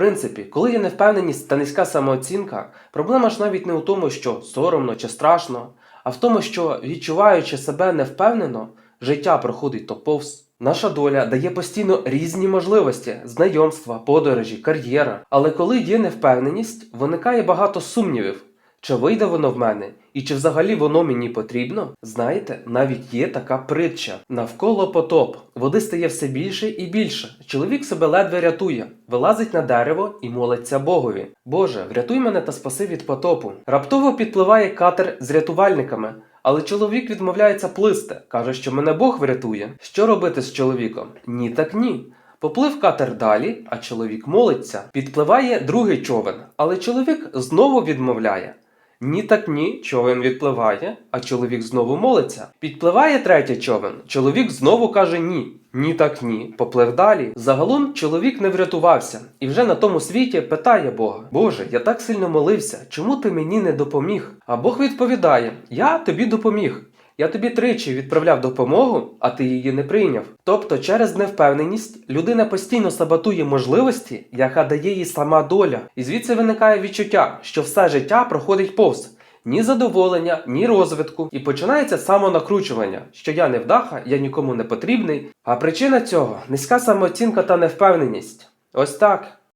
принципі, коли є невпевненість та низька самооцінка, проблема ж навіть не у тому, що соромно чи страшно, а в тому, що відчуваючи себе невпевнено, життя проходить то повз. Наша доля дає постійно різні можливості: знайомства, подорожі, кар'єра. Але коли є невпевненість, виникає багато сумнівів. Чи вийде воно в мене, і чи взагалі воно мені потрібно? Знаєте, навіть є така притча: навколо потоп. Води стає все більше і більше. Чоловік себе ледве рятує, вилазить на дерево і молиться Богові. Боже, врятуй мене та спаси від потопу. Раптово підпливає катер з рятувальниками. Але чоловік відмовляється плисти, каже, що мене Бог врятує. Що робити з чоловіком? Ні, так ні. Поплив катер далі, а чоловік молиться. Підпливає другий човен, але чоловік знову відмовляє. Ні, так ні, човен відпливає, а чоловік знову молиться. Підпливає третій човен. Чоловік знову каже ні. Ні, так ні, поплив далі. Загалом чоловік не врятувався і вже на тому світі питає Бога: Боже, я так сильно молився, чому ти мені не допоміг? А Бог відповідає: Я тобі допоміг. Я тобі тричі відправляв допомогу, а ти її не прийняв. Тобто, через невпевненість людина постійно саботує можливості, яка дає їй сама доля, і звідси виникає відчуття, що все життя проходить повз. Ні задоволення, ні розвитку, і починається самонакручування, що я не вдаха, я нікому не потрібний. А причина цього низька самооцінка та невпевненість. Ось так.